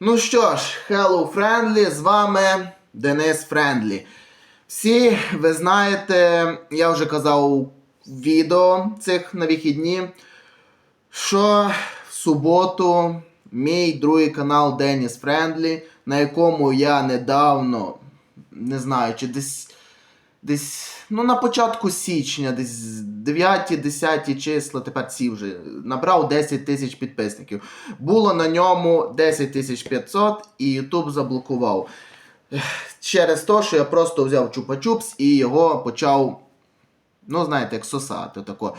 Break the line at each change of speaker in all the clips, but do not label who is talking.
Ну що ж, Hello Friendly, з вами Денис Френдлі. Всі ви знаєте, я вже казав у відео цих на вихідні, що в суботу мій другий канал Деніс Френдлі, на якому я недавно, не знаю, чи десь. Десь ну, на початку січня, десь 9-10 числа, тепер ці вже набрав 10 тисяч підписників. Було на ньому 10 тисяч 500 і YouTube заблокував. Через те, що я просто взяв чупа-чупс і його почав. Ну, знаєте, як сосати тако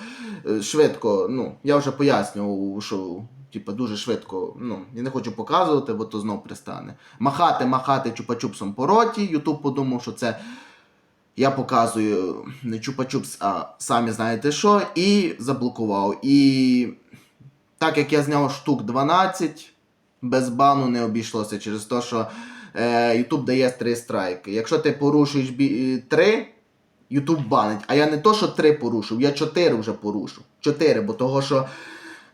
е, швидко. Ну, я вже пояснював, що типу, дуже швидко. Ну, я не хочу показувати, бо то знов пристане. Махати, махати чупа-чупсом по роті. Ютуб подумав, що це я показую не чупа-чупс, а самі знаєте що, і заблокував. І так як я зняв штук 12, без бану не обійшлося через те, що е, YouTube дає 3 страйки. Якщо ти порушуєш 3, YouTube банить. А я не то, що 3 порушив, я 4 вже порушив. 4, бо того, що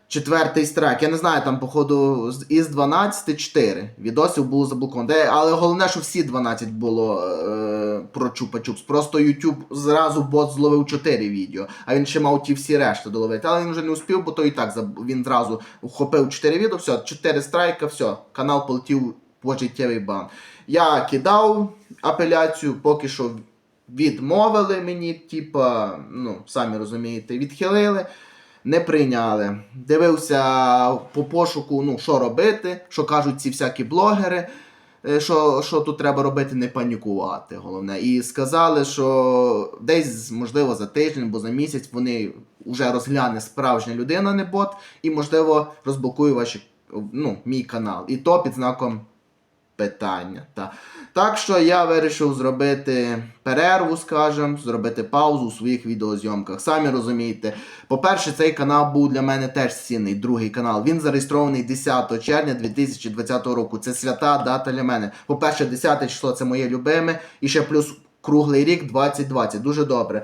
четвертий страйк. Я не знаю, там, походу, із 12 4 відосів було заблоковано. Але головне, що всі 12 було е, про чупа-чупс. Просто YouTube зразу бот зловив 4 відео, а він ще мав ті всі решти доловити. Але він вже не успів, бо то і так він зразу вхопив 4 відео, все, 4 страйка, все, канал полетів пожиттєвий бан. Я кидав апеляцію, поки що відмовили мені, типа, ну, самі розумієте, відхилили не прийняли. Дивився по пошуку, ну, що робити, що кажуть ці всякі блогери, що, що тут треба робити, не панікувати, головне. І сказали, що десь, можливо, за тиждень або за місяць вони вже розгляне справжня людина, не бот, і, можливо, розблокує ваші, ну, мій канал. І то під знаком питання. Та. Так що я вирішив зробити перерву, скажімо, зробити паузу у своїх відеозйомках. Самі розумієте. По-перше, цей канал був для мене теж цінний, другий канал. Він зареєстрований 10 червня 2020 року. Це свята дата для мене. По-перше, 10 число це моє любиме, і ще плюс. Круглий рік 2020, дуже добре.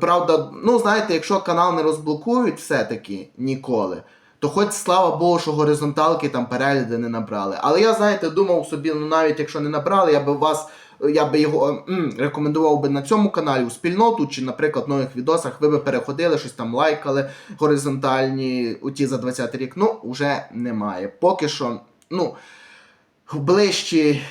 Правда, ну знаєте, якщо канал не розблокують все-таки ніколи, то хоч слава Богу, що горизонталки там перегляди не набрали. Але я, знаєте, думав собі, ну навіть якщо не набрали, я би вас, я би його м, рекомендував би на цьому каналі у спільноту, чи, наприклад, в нових відосах ви би переходили, щось там лайкали горизонтальні, у ті за 20 рік. Ну, вже немає. Поки що, ну, ближчі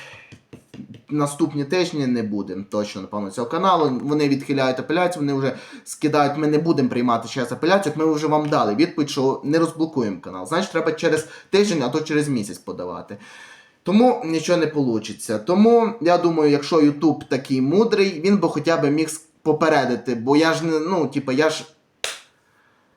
наступні тижні не будемо точно, напевно, цього каналу. Вони відхиляють апеляцію, вони вже скидають, ми не будемо приймати через апеляцію, як ми вже вам дали відповідь, що не розблокуємо канал. Значить, треба через тиждень, а то через місяць подавати. Тому нічого не вийде. Тому я думаю, якщо Ютуб такий мудрий, він би хоча б міг попередити, бо я ж не, ну, типа, я ж.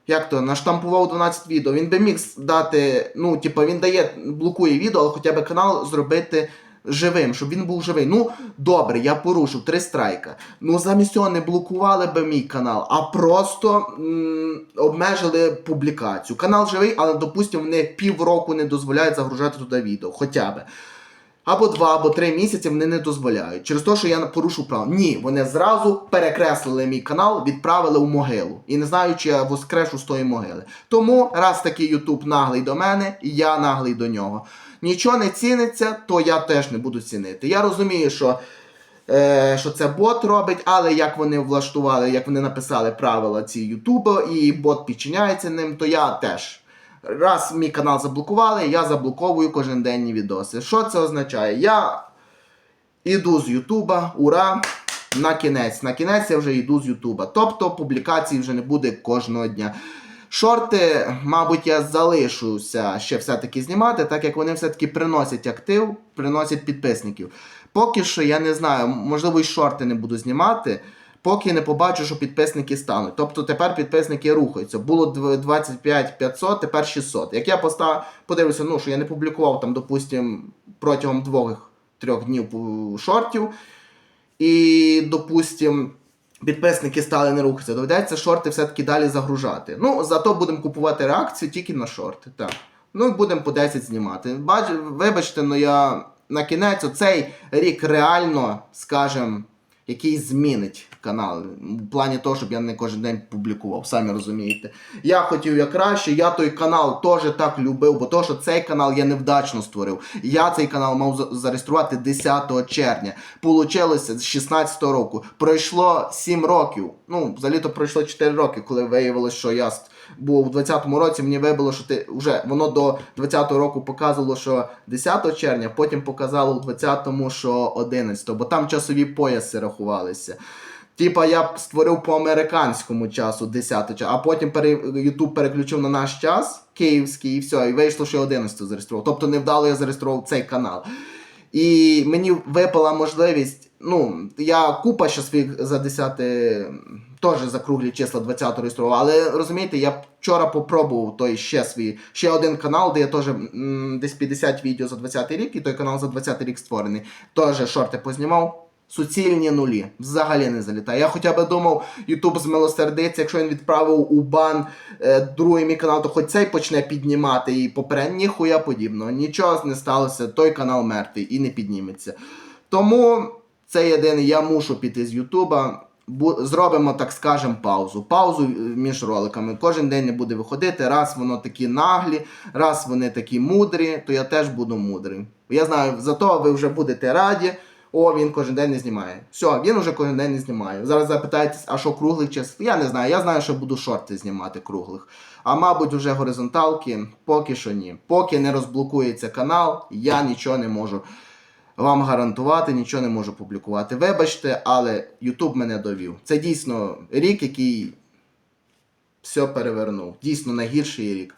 Як то наштампував 12 відео, він би міг дати, ну, типа, він дає, блокує відео, але хоча б канал зробити живим, щоб він був живий. Ну, добре, я порушив три страйка. Ну, замість цього не блокували би мій канал, а просто м- обмежили публікацію. Канал живий, але, допустимо, вони півроку не дозволяють загружати туди відео, хоча б. Або два, або три місяці вони не дозволяють. Через те, що я порушив право. Ні, вони зразу перекреслили мій канал, відправили у могилу. І не знаю, чи я воскрешу з тої могили. Тому, раз такий Ютуб наглий до мене, і я наглий до нього. Нічого не ціниться, то я теж не буду цінити. Я розумію, що, е, що це бот робить, але як вони влаштували, як вони написали правила ці Ютуба, і бот підчиняється ним, то я теж. Раз мій канал заблокували, я заблоковую коженденні відоси. Що це означає? Я іду з Ютуба, ура! На кінець. На кінець я вже йду з Ютуба. Тобто публікацій вже не буде кожного дня. Шорти, мабуть, я залишуся ще все-таки знімати, так як вони все-таки приносять актив, приносять підписників. Поки що я не знаю, можливо, і шорти не буду знімати, поки не побачу, що підписники стануть. Тобто тепер підписники рухаються. Було 25 500, тепер 600. Як я постав, подивлюся, ну, що я не публікував там, допустим, протягом двох-трьох днів е, шортів, і, допустим, підписники стали не рухатися, доведеться шорти все-таки далі загружати. Ну, зато будемо купувати реакцію тільки на шорти. Так. Ну, будемо по 10 знімати. Бач, вибачте, ну я на кінець оцей рік реально, скажем, який змінить канал. В плані того, щоб я не кожен день публікував, самі розумієте. Я хотів як краще, я той канал теж так любив, бо то, що цей канал я невдачно створив. Я цей канал мав зареєструвати 10 червня. Получилося з 16 року. Пройшло 7 років. Ну, взагалі-то пройшло 4 роки, коли виявилось, що я був у 20-му році, мені вибило, що ти вже воно до 20-го року показувало, що 10 червня, потім показало у 20-му, що 11, бо там часові пояси рахувалися. Типа я створив по американському часу 10 час, а потім. YouTube переключив на наш час, київський, і все, і вийшло, що 11 зареєстрував. Тобто невдало я зареєстрував цей канал. І мені випала можливість. Ну, я купа ще своїх за 10 теж за круглі числа 20 реєстрував. Але розумієте, я вчора попробував той ще свій, ще один канал, де я теж десь 50 відео за 20 рік, і той канал за 20 рік створений. Теж шорти познімав. Суцільні нулі. Взагалі не залітає. Я хоча б думав, Ютуб змилосердиться, якщо він відправив у бан е, другий мій канал, то хоч цей почне піднімати і попередній ніхуя подібного. Нічого не сталося, той канал мертвий і не підніметься. Тому це єдине, я мушу піти з Ютуба. Зробимо, так скажем, паузу. Паузу е, між роликами. Кожен день не буде виходити. Раз воно такі наглі, раз вони такі мудрі, то я теж буду мудрий. Я знаю, зато ви вже будете раді. О, він кожен день не знімає. Все, він уже кожен день не знімає. Зараз запитаєтесь, а що круглих час? Я не знаю. Я знаю, що буду шорти знімати круглих. А мабуть, уже горизонталки, поки що ні. Поки не розблокується канал, я нічого не можу вам гарантувати, нічого не можу публікувати. Вибачте, але YouTube мене довів. Це дійсно рік, який все перевернув. Дійсно найгірший рік.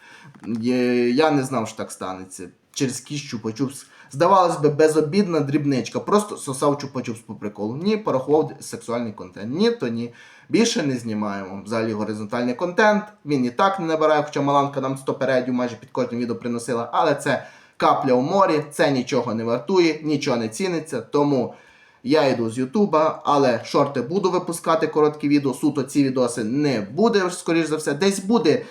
Я не знав, що так станеться. Через кість чупа-чупс. Здавалось би, безобідна дрібничка. Просто сосав чупа-чупс по приколу. Ні, порахував сексуальний контент. Ні, то ні. Більше не знімаємо. Взагалі горизонтальний контент. Він і так не набирає, хоча Маланка нам 100 передів майже під кожним відео приносила. Але це капля у морі, це нічого не вартує, нічого не ціниться. Тому я йду з Ютуба, але шорти буду випускати короткі відео. Суто ці відоси не буде, скоріш за все, десь буде.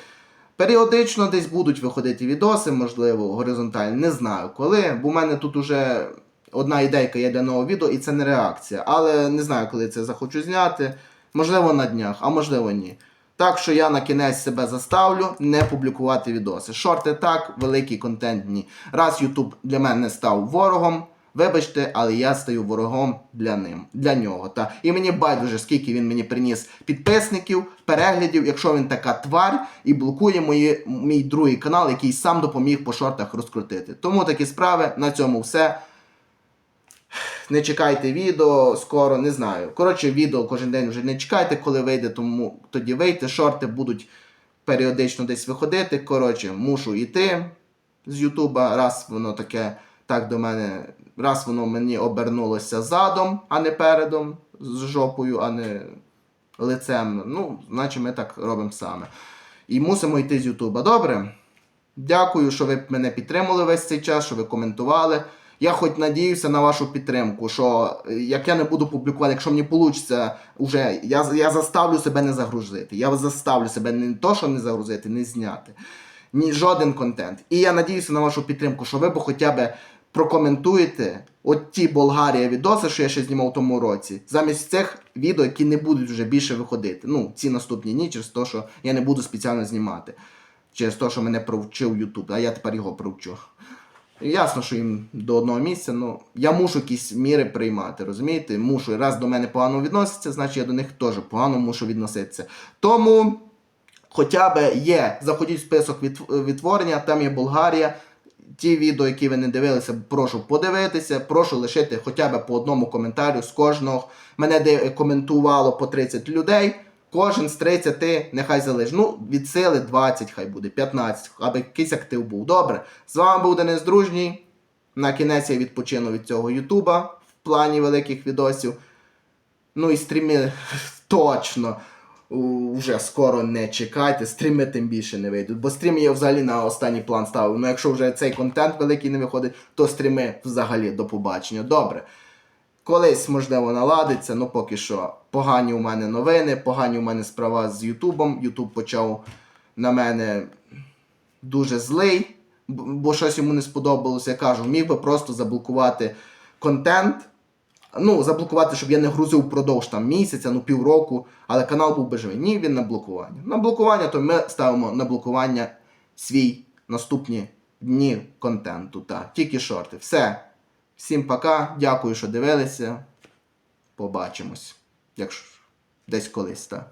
Періодично десь будуть виходити відоси, можливо, горизонтальні, не знаю коли, бо в мене тут уже одна ідейка є для нового відео, і це не реакція. Але не знаю, коли це захочу зняти. Можливо, на днях, а можливо, ні. Так що я на кінець себе заставлю не публікувати відоси. Шорти так, великий контент ні. Раз YouTube для мене став ворогом. Вибачте, але я стаю ворогом для ним, для нього. Та. І мені байдуже, скільки він мені приніс підписників, переглядів, якщо він така тварь і блокує мої, мій другий канал, який сам допоміг по шортах розкрутити. Тому такі справи. На цьому все. Не чекайте відео скоро, не знаю. Коротше, відео кожен день вже не чекайте, коли вийде, тому тоді вийде. Шорти будуть періодично десь виходити. Коротше, мушу йти з Ютуба, раз воно таке так до мене, раз воно мені обернулося задом, а не передом, з жопою, а не лицем. Ну, значить ми так робимо саме. І мусимо йти з Ютуба. Добре? Дякую, що ви мене підтримали весь цей час, що ви коментували. Я хоч надіюся на вашу підтримку, що е, як я не буду публікувати, якщо мені вийде, уже, я, я заставлю себе не загрузити. Я заставлю себе не то, що не загрузити, не зняти. Ні, жоден контент. І я надіюся на вашу підтримку, що ви б хоча б прокоментуєте от ті Болгарія відоси, що я ще знімав у тому році, замість цих відео, які не будуть вже більше виходити. Ну, ці наступні ні, через те, що я не буду спеціально знімати. Через те, що мене провчив YouTube, а я тепер його провчу. Ясно, що їм до одного місця, ну я мушу якісь міри приймати, розумієте? Мушу. Раз до мене погано відносяться, значить я до них теж погано мушу відноситися. Тому хоча б є, заходіть в список відтворення, там є Болгарія. Ті відео, які ви не дивилися, прошу подивитися, прошу лишити хоча б по одному коментарю з кожного. Мене коментувало по 30 людей. Кожен з 30 нехай залиш. Ну, від сили 20, хай буде, 15, аби якийсь актив був. Добре. З вами був Денис Дружній. На кінець я відпочину від цього Ютуба в плані великих відосів. Ну і стріми точно вже скоро не чекайте, стріми тим більше не вийдуть. Бо стріми я взагалі на останній план ставив. Ну якщо вже цей контент великий не виходить, то стріми взагалі до побачення. Добре. Колись, можливо, наладиться, ну поки що. Погані у мене новини, погані у мене справа з Ютубом. Ютуб почав на мене дуже злий, бо щось йому не сподобалося. Я кажу, міг би просто заблокувати контент, Ну, заблокувати, щоб я не грузив впродовж там місяця, ну півроку, але канал був би живий. Ні, він на блокування. На блокування, то ми ставимо на блокування свій наступні дні контенту. Та, тільки шорти. Все. Всім пока. Дякую, що дивилися. Побачимось. Якщо десь колись. Та.